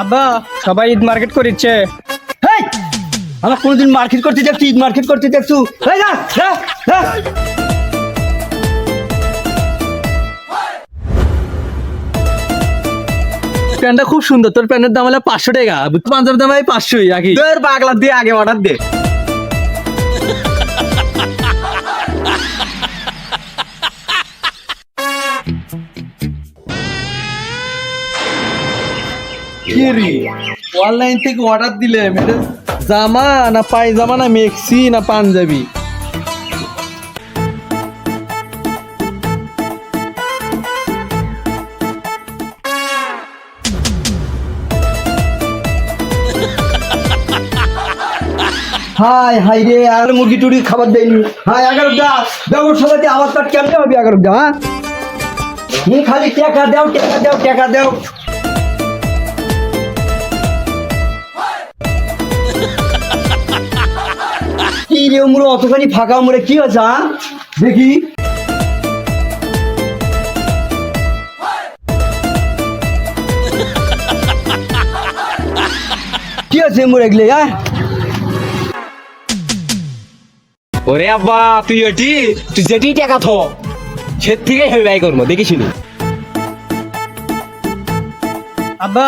আব্বা সবাই ঈদ মার্কেট করিচ্ছে। আমার কোনোদিন মার্কেট করতে দেখছি ঈদ মার্কেট করতে দেখছু প্যান্টটা খুব সুন্দর তোর প্যান্টের দাম হলো পাঁচশো টাকা। পাঞ্জাবের দাম পাঁচশোই আগে তোর পাগলা দিয়ে আগে অর্ডার দে। অনলাইন থেকে অর্ডার দিলে এটা জামা না পায়জামা, না মেক্সি, না পাঞ্জাবি। হাই হাই রে, আর মুরগি টুরি খাবার দেয়নি। হাই এগারো দা ব্যবসা সবাই আমার তার কেমনে হবে এগারো দা হ্যাঁ খালি টাকা দাও টাকা দাও টাকা দাও। রে মুড়ো অতখানি ফাঁকা মুড়ে কি হ্যাঁ? দেখি। কি আছে মুড়ে গেলে হ্যাঁ ওরে আব্বা তুই ওটি তুই যেটি টাকা থ। সে থেকে হেবে ব্যয় করব দেখিসনি আব্বা।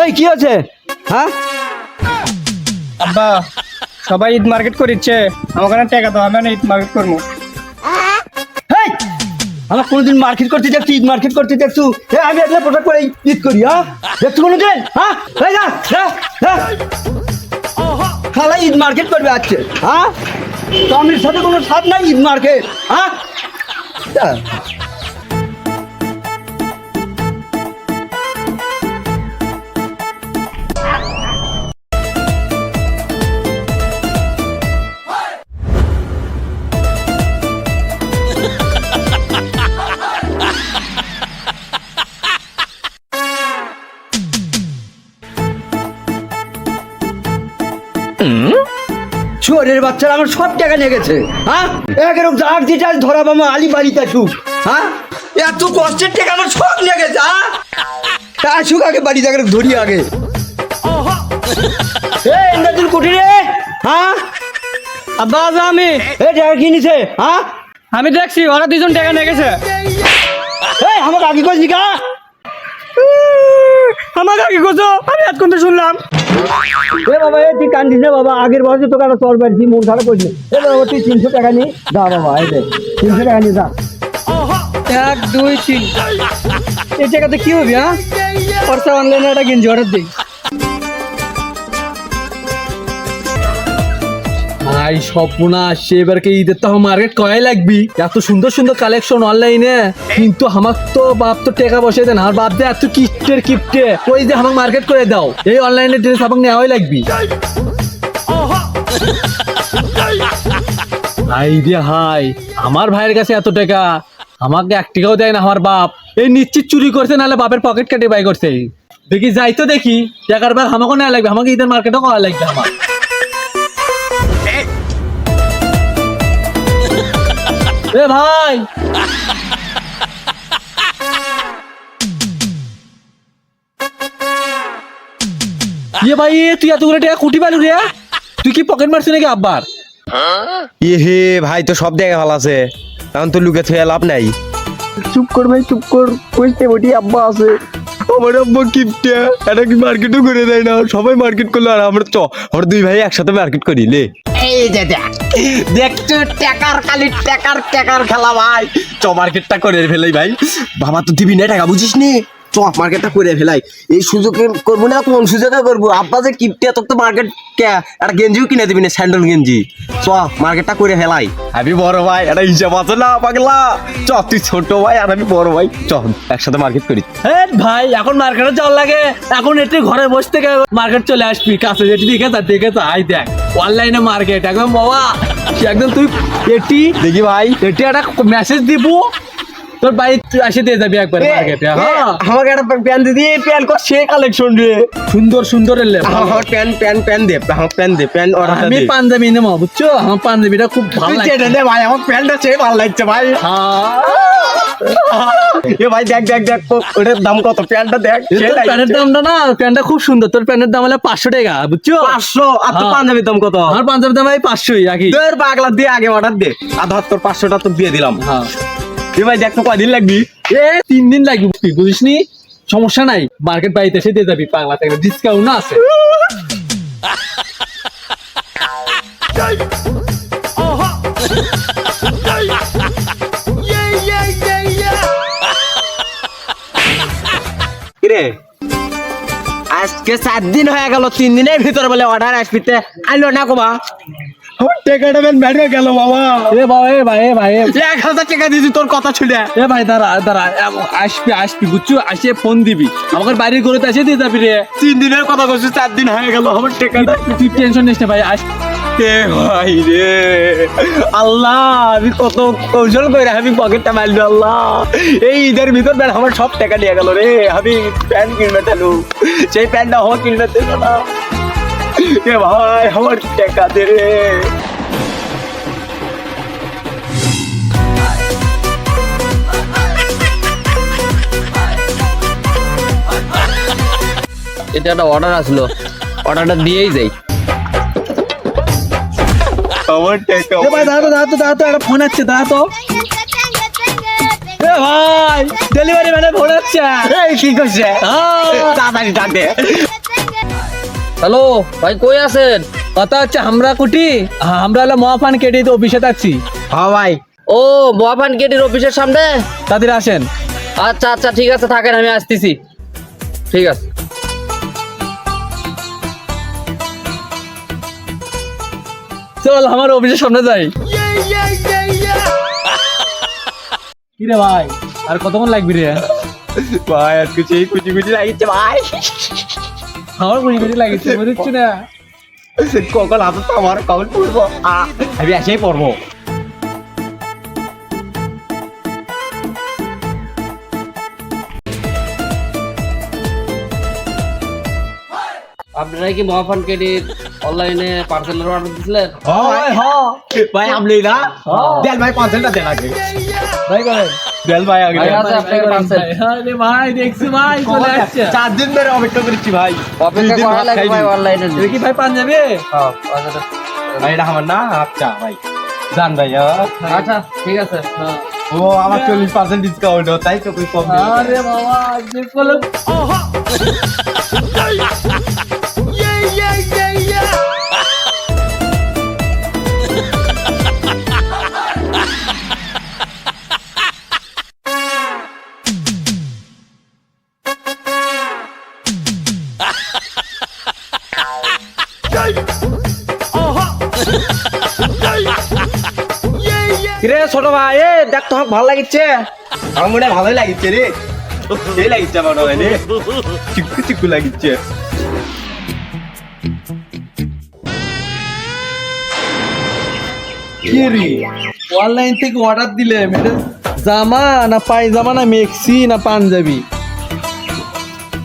এই কি আছে হ্যাঁ আব্বা। সবাই ঈদ মার্কেট করিচ্ছে আমার কাছে টাকা দাও আমি ঈদ মার্কেট করব! আমার কোনোদিন মার্কেট করতে দেখছি ঈদ মার্কেট করতে দেখছু এ, আমি একটা পোশাক করে ঈদ করি হ্যাঁ? দেখছ কোনোদিন? হ্যাঁ? এই যা যা যা। খালা ঈদ মার্কেট করবে আজকে হ্যাঁ? স্বামীর সাথে কোনো সাথ নাই ঈদ মার্কেট হ্যাঁ? চোরের বাচ্চারা আমার সব টাকা নিয়ে গেছে হ্যাঁ? জাগ দিতে আজ ধরা বামা আলি বাড়িতে আসুক হ্যাঁ? এত কষ্টের টাকা আমার সব নিয়ে গেছে হ্যাঁ? তা আসুক আগে বাড়িতে আগে ধরি আগে। এই ইন্দ্রজিৎ কুটি রে হ্যাঁ? আব্বা আমি। এই টাকা কিনেছে হ্যাঁ? আমি দেখছি ওরা দুজন টাকা নিয়ে গেছে। এই আমাকে আগে কইছি কা আমাকে কি করছ আমি আজ কোনটা শুনলাম। এ বাবা, এ তুই কান্দিস না বাবা, আগের বছর তোকে একটা চর বাড়ছি মন খারাপ করছিস এ বাবা, তুই তিনশো টাকা নিয়ে যা বাবা, এই দে তিনশো টাকা নিয়ে যা। এক, দুই, তিন। এই টাকাতে কি হবে হ্যাঁ? খরচা অনলাইনে একটা গেঞ্জি অর্ডার দিই ভাই স্বপ্না আসছে এবার কি ঈদের তো মার্কেট কয় লাগবি। এত সুন্দর সুন্দর কালেকশন অনলাইনে কিন্তু আমার তো বাপ তো টেকা বসে দেন আমার বাপ যে এত কিপ্টের কিপ্টে, ওই যে আমাকে মার্কেট করে দাও। এই অনলাইনে ড্রেস আমাকে নেওয়াই লাগবি। হাই রে হাই, আমার ভাইয়ের কাছে এত টাকা, আমাকে এক টাকাও দেয় না আমার বাপ। এই নিশ্চিত চুরি করছে, নাহলে বাপের পকেট কেটে বাই করছে। দেখি, যাই তো দেখি, টাকার ব্যাগ আমাকে নেওয়া লাগবে, আমাকে ঈদের মার্কেটও করা লাগবে আমার। এ ভাই। ইয়ে ভাই এ তুই এতগুলো টাকা কুটি পালু রে? তুই কি পকেট মারছিস নাকি আব্বার? ইহে ভাই তো সব জায়গায় ভালো আছে। তখন তো লুকে থুয়ে লাভ নাই। চুপ কর ভাই চুপ কর। কইতে বটি আব্বা আছে। আমার আব্বা কিপটা। এটা কি মার্কেটও করে দেয় না? সবাই মার্কেট করল আর আমরা চ, আমরা দুই ভাই একসাথে মার্কেট করি, লে। এই যে দেখ দেখছ টাকার খালি টাকার টাকার খেলা ভাই। চ, মার্কেটটা করে ফেলাই ভাই। বাবা, তো দিবি না টাকা বুঝিস নি চ মার্কেটটা করে ফেলাই। এই সুযোগে করব না কোন সুযোগে করব? আব্বা যে কিপটে তোর তো মার্কেট কে? একটা গেঞ্জিও কিনে দিবি না স্যান্ডেল গেঞ্জি। চ মার্কেটটা করে ফেলাই। আমি বড় ভাই একটা হিসাব আছে না পাগলা? চ তুই ছোট ভাই আর আমি বড় ভাই। চ একসাথে মার্কেট করি। এ ভাই এখন মার্কেটে যাওয়ার লাগে। এখন একটু ঘরে বসে থেকে মার্কেট চলে আসবি। কাছে যেটি দেখে তা দেখে তা আই দেখ। অনলাইনে মার্কেট একদম বাবা। একদম তুই এটি দেখি ভাই। এটি একটা মেসেজ দিব। তোর তুই আসে দিয়ে যাবি একবার মার্কেটে হ্যাঁ? আমাকে একটা প্যান দিদি প্যান কর সে কালেকশন রে। সুন্দর সুন্দর প্যান প্যান প্যান দে প্যান দে প্যান অর্ডার আমি পাঞ্জাবি নেব বুঝছ? আমার পাঞ্জাবিটা খুব ভালো তুই লাগে দে ভাই আমার সে ভালো লাগছে ভাই। এ ভাই দেখ দেখ দেখ ওটার দাম কত? প্যান্টটা দেখ প্যান্টের দামটা না প্যান্টটা খুব সুন্দর। তোর প্যান্টের দাম হলে পাঁচশো টাকা বুঝছ? পাঁচশো? আর তোর হ্যাঁ। পাঞ্জাবির দাম কত? আমার পাঞ্জাবির দাম ভাই পাঁচশোই একই তোর পাগলা দিয়ে আগে অর্ডার দে। আর ধর তোর পাঁচশোটা তো দিয়ে দিলাম। হ্যাঁ। এ দেখ তো কয়দিন লাগবি? এ, তিন দিন লাগবে তুই বুঝিস নি? সমস্যা নাই। মার্কেট বাড়িতে এসে দিয়ে যাবি পাগলা থেকে। ডিসকাউন্ট আছে। কিরে? আজকে সাত দিন হয়ে গেল, তিন দিনের ভিতরে বলে অর্ডার আসবিতে আইলো না আমার টাকাটা বেন বেড়ে গেল বাবা। এ ভাই এ ভাই এ ভাই এ। এক হাজার টাকা দিয়েছি তোর কথা ছুটে এ ভাই দাঁড়া দাঁড়া আসবি আসবি বুঝছ? আসে ফোন দিবি। আমাকে বাড়ির করে এসে দিয়ে যাবি রে। তিন দিনের কথা বলছি চার দিন হয়ে গেল আমার টাকাটা তুই টেনশন নিস না ভাই আস। ভাই রে। আল্লাহ আমি কত কৌশল করে আমি পকেটটা মারলো আল্লাহ। এই ঈদের ভিতর আমার সব টাকা নিয়ে গেল রে। আমি প্যান্ট কিনবে চালু সেই প্যান্টটা আমার কিনবে না এ ভাই আমার টাকা দে রে। এটা একটা অর্ডার আসলো। অর্ডারটা দিয়েই যাই আমার টাকা এ ভাই দাঁড়া তো দাঁড়া তো দাঁড়া তো একটা ফোন আসছে দাঁড়া তো এ ভাই ডেলিভারি ম্যানে ফোন আসছে। এই কি করছে? তাড়াতাড়ি ডাক দে। হ্যালো ভাই কই আছেন? কথা হচ্ছে আমরা কুটি। আমরা হলো মহাপান কেটে তো অফিসে থাকছি। হ্যাঁ ভাই। ও মহাপান গেটের অফিসের সামনে? তাদের আসেন। আচ্ছা আচ্ছা ঠিক আছে থাকেন আমি আসতেছি। ঠিক আছে। চল আমার অফিসের সামনে যাই। কি রে ভাই? আর কতক্ষণ লাগবি রে? ভাই আজকে সেই কুচি কুচি লাগিচ্ছে ভাই। আমার গুলি কুড়ি লাগিছে বুঝছি না? কখন তো আমার কখন পড়ব আ, আমি এসেই পড়ব আপনারা কি মহাপান গেটের অনলাইনে পার্সেলের অর্ডার দিছিলেন ভাই ভাই আপনি না দেন ভাই পাঁচশোটা দেন আগে। ভাই করেন দেন ভাই আগে। ভাই, আছে আপনার পার্সেল আরে ভাই দেখছি ভাই চলে আসছে। চার দিন ধরে অপেক্ষা করেছি ভাই। অপেক্ষা করা ভাত ভাই অনলাইনে কি ভাই পাঞ্জাবি হ্যাঁ আচ্ছা ভাই এটা আমার না আচ্ছা ভাই। জান ভাই আচ্ছা ঠিক আছে হ্যাঁ। ও আমার চল্লিশ পার্সেন্ট ডিসকাউন্ট তাই তো কম আরে বাবা যে বলো কিরে ছোট ভাই দেখ ভালো লাগিচ্ছে। আমার মনে ভালোই লাগিচ্ছে রে। লাগিচ্ছে আমার রে। চিকু চিকু লাগিচ্ছে। কি অনলাইন থেকে অর্ডার দিলে জামা না পায়জামা না মেক্সি না পাঞ্জাবি?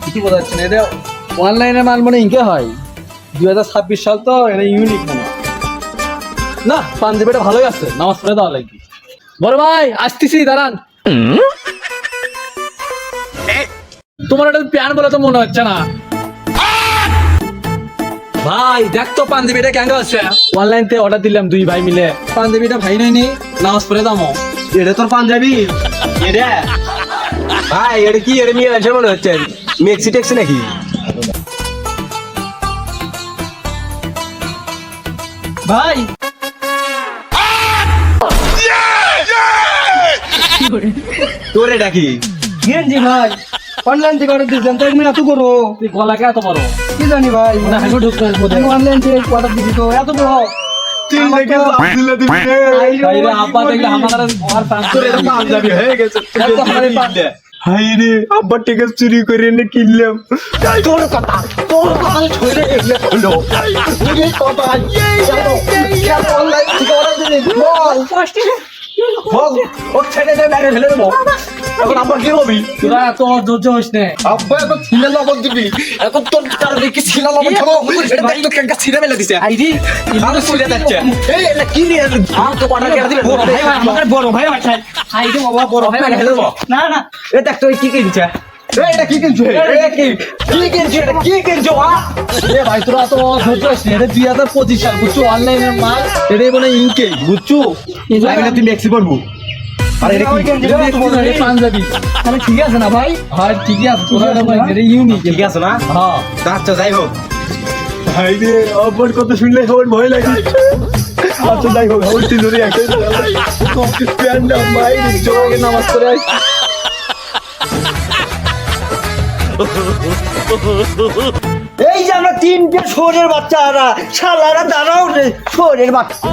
কিছু বোঝা যাচ্ছে না এটা? অনলাইনে মাল মানে ইনকে হয় দুই হাজার ছাব্বিশ সাল তো এটা ইউনিক মনে। না পাঞ্জাবিটা ভালোই আছে, নামাজ পড়ে দেওয়া লাগবে। বড় ভাই, আসতেছি, দাঁড়ান। তোমার একটা প্যান বলে তো মনে হচ্ছে না। ভাই, দেখ তো পাঞ্জাবিটা কেন আছে। অনলাইন থেকে অর্ডার দিলাম দুই ভাই মিলে। পাঞ্জাবিটা ভাই নাই নি, নামাজ পড়ে দামো এটা তোর পাঞ্জাবি? এটা? ভাই, এটা কি, এটা আছে মনে হচ্ছে। মেক্সি টেক্সি নাকি? ভাই। তোর এটা কি গেঞ্জি ভাই। অনলাইন থেকে অর্ডার দিয়েছেন তো এক মিনিট এত করো। তুই গলাকে এত বড়? কি জানি ভাই। অনলাইন থেকে অর্ডার দিয়েছি তো এত বড়। দিবি। আব্বা দেখলে আমার আর তোর এটা পাঞ্জাবি হয়ে গেছে হাই রে আব্বা টিকে চুরি করে এনে কিনলাম তোর কথা তোর কথা ছড়ে এগুলো হলো তোর এই কথা কেন কেন অনলাইন থেকে অর্ডার দিলি বল হোক ও ছেড়ে দে বাইরে ফেলে দেবো। এখন আব্বা কি হবি? তোরা এত ধৈর্য হইস না। আব্বা এখন ছিলে লবণ দিবি। এখন তোর তার দেখি ছিলে লবণ খাব। এটা দেখ তো কেনকা ছিঁড়ে মেলে দিছে। আইরি আমি ছিঁড়ে যাচ্ছে। এই এটা কি রে আমি তো কটা কেটে দিলে বড় ভাই আমাদের বড় ভাই বাসায় আইরি বাবা বড় ভাই ফেলে দেবো। না না। এ দেখ তো কি কিনছে এই এটা কি কিনছে? এটা কি? কি কিনছে? এটা কি কিনছো এ ভাই তোরা তো ধৈর্য হইস এটা দুই হাজার পঁচিশ সাল বুঝছ? অনলাইনের মাল। এটাই মনে ইনকে বুঝছ? আমি না তুই মেক্সি পড়ব আরে এটা কি? এটা দেখছি না, এটা পাঞ্জাবি তাহলে ঠিক আছে না ভাই? ভাই ঠিকই আছে ভাই ইউনিক ঠিক আছে না? হ্যাঁ। আচ্ছা যাই হোক। ভাই রে অপর কথা শুনলে আমার ভয় লাগে। আচ্ছা যাই হোক প্যান্ডা মাই জোরে নামাজ করে আই এই যে আমরা তিনটে শোরের বাচ্চারা শালারা দাঁড়াও রে শোরের বাচ্চা।